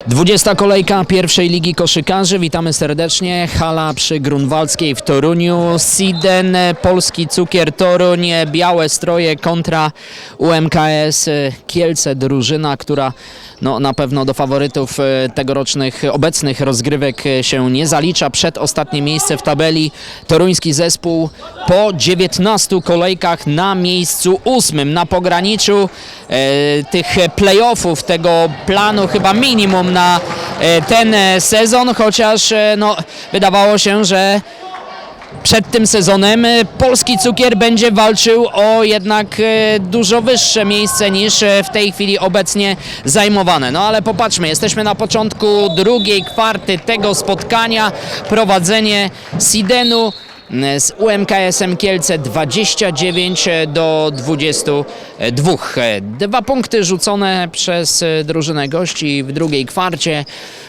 20 kolejka pierwszej ligi koszykarzy. Witamy serdecznie. Hala przy Grunwaldzkiej w Toruniu. Siden, Polski Cukier Toruń, białe stroje kontra UMKS Kielce. Drużyna, która no, na pewno do faworytów e, tegorocznych obecnych rozgrywek się nie zalicza. Przedostatnie miejsce w tabeli. Toruński zespół po 19 kolejkach na miejscu ósmym na pograniczu tych playoffów, tego planu chyba minimum na e, ten e, sezon, chociaż e, no, wydawało się, że przed tym sezonem e, polski cukier będzie walczył o jednak e, dużo wyższe miejsce niż e, w tej chwili obecnie zajmowane. No ale popatrzmy, jesteśmy na początku drugiej kwarty tego spotkania. Prowadzenie Sidenu e, z UMKS-em Kielce 29 do 22. E, Dwa punkty rzucone przez drużynę gości w drugiej kwarcie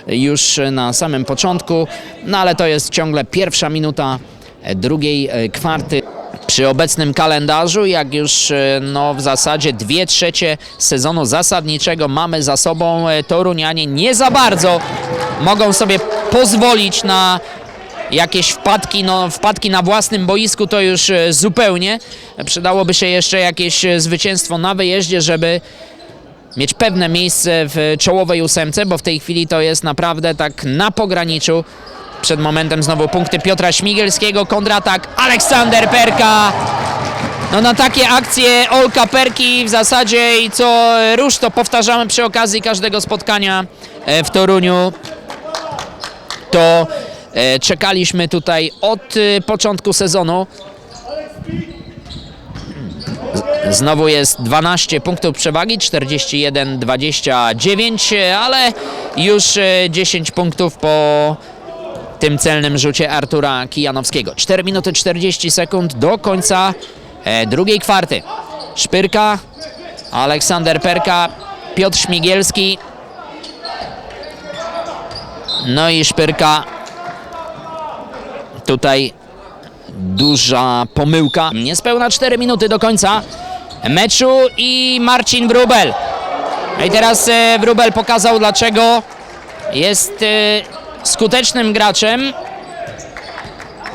już na samym początku, no ale to jest ciągle pierwsza minuta drugiej e, kwarty. Przy obecnym kalendarzu, jak już e, no, w zasadzie dwie trzecie sezonu zasadniczego mamy za sobą, e, Torunianie nie za bardzo mogą sobie pozwolić na jakieś wpadki, no, wpadki na własnym boisku to już e, zupełnie. Przydałoby się jeszcze jakieś e, zwycięstwo na wyjeździe, żeby mieć pewne miejsce w czołowej ósemce, bo w tej chwili to jest naprawdę tak na pograniczu. Przed momentem znowu punkty Piotra Śmigielskiego, kontratak Aleksander Perka. No na takie akcje Olka Perki w zasadzie i co rusz to powtarzamy przy okazji każdego spotkania e, w Toruniu. To czekaliśmy tutaj od e, początku sezonu. Znowu jest 12 punktów przewagi, 41-29, ale już e, 10 punktów po tym celnym rzucie Artura Kijanowskiego. 4 minuty 40 sekund do końca e, drugiej kwarty. Szpyrka, Aleksander Perka, Piotr Śmigielski. No i Szpyrka. Tutaj duża pomyłka. Niespełna 4 minuty do końca meczu i Marcin Wrubel. No i teraz e, Wrubel pokazał dlaczego jest e, skutecznym graczem,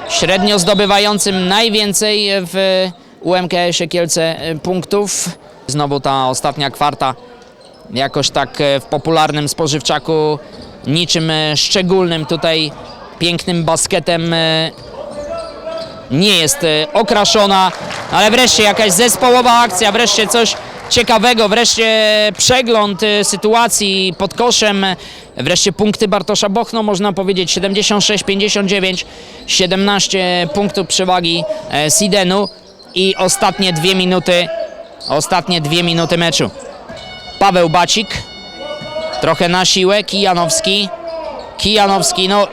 średnio zdobywającym najwięcej w UMKS-ie Kielce e, punktów. Znowu ta ostatnia kwarta jakoś tak e, w popularnym spożywczaku niczym e, szczególnym tutaj pięknym basketem e, nie jest e, okraszona, ale wreszcie jakaś zespołowa akcja, wreszcie coś ciekawego, wreszcie przegląd e, sytuacji pod koszem, wreszcie punkty Bartosza Bochno, można powiedzieć 76-59, 17 punktów przewagi Sidenu. I ostatnie dwie minuty, ostatnie dwie minuty meczu. Paweł Bacik, trochę na siłę, Kijanowski, Kijanowski, no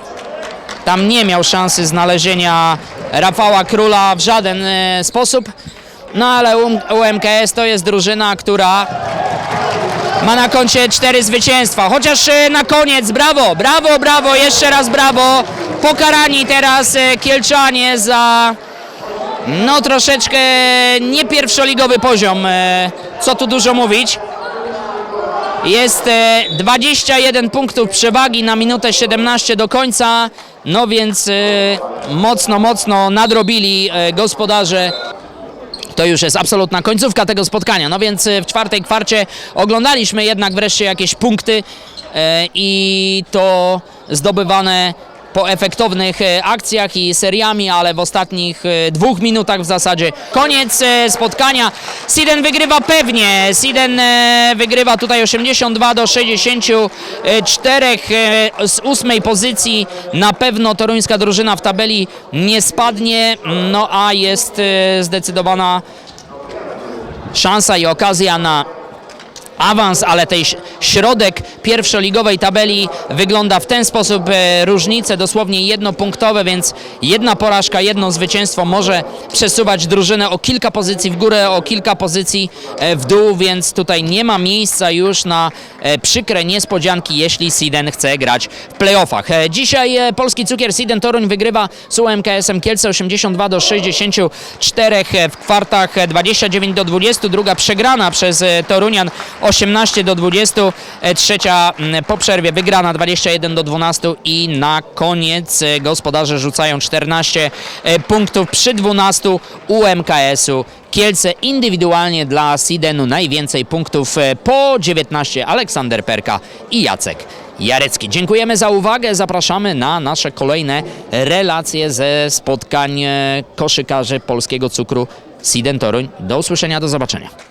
tam nie miał szansy znalezienia Rafała Króla w żaden e, sposób. No ale UM UMKS to jest drużyna, która ma na koncie cztery zwycięstwa. Chociaż e, na koniec, brawo, brawo, brawo, jeszcze raz brawo. Pokarani teraz e, Kielczanie za no troszeczkę nie pierwszoligowy poziom, co tu dużo mówić. Jest e, 21 punktów przewagi na minutę 17 do końca, no więc e, mocno, mocno nadrobili e, gospodarze. To już jest absolutna końcówka tego spotkania. No więc e, w czwartej kwarcie oglądaliśmy jednak wreszcie jakieś punkty e, i to zdobywane po efektownych e, akcjach i seriami, ale w ostatnich e, dwóch minutach w zasadzie koniec e, spotkania. Siden wygrywa pewnie. Siden wygrywa tutaj 82 do 64 e, z ósmej pozycji. Na pewno toruńska drużyna w tabeli nie spadnie, no a jest zdecydowana szansa i okazja na awans, ale tej środek pierwszoligowej tabeli wygląda w ten sposób. E, różnice dosłownie jednopunktowe, więc jedna porażka, jedno zwycięstwo może przesuwać drużynę o kilka pozycji w górę, o kilka pozycji e, w dół, więc tutaj nie ma miejsca już na e, przykre niespodzianki, jeśli Siden chce grać w playoffach. Dzisiaj polski cukier Siden Toruń wygrywa z UMKS-em Kielce 82 do 64 w kwartach e, 29 do 20. Druga przegrana przez Torunian 18 do 20. Mm, po przerwie wygrana 21 do 12 i na koniec e, gospodarze rzucają 14 e, punktów przy 12 UMKS-u. Kielce indywidualnie dla Sidenu najwięcej punktów e, po 19 Aleksander Perka i Jacek Jarecki. Dziękujemy za uwagę. Zapraszamy na nasze kolejne relacje ze spotkań koszykarzy polskiego cukru Siden Toruń. Do usłyszenia, do zobaczenia.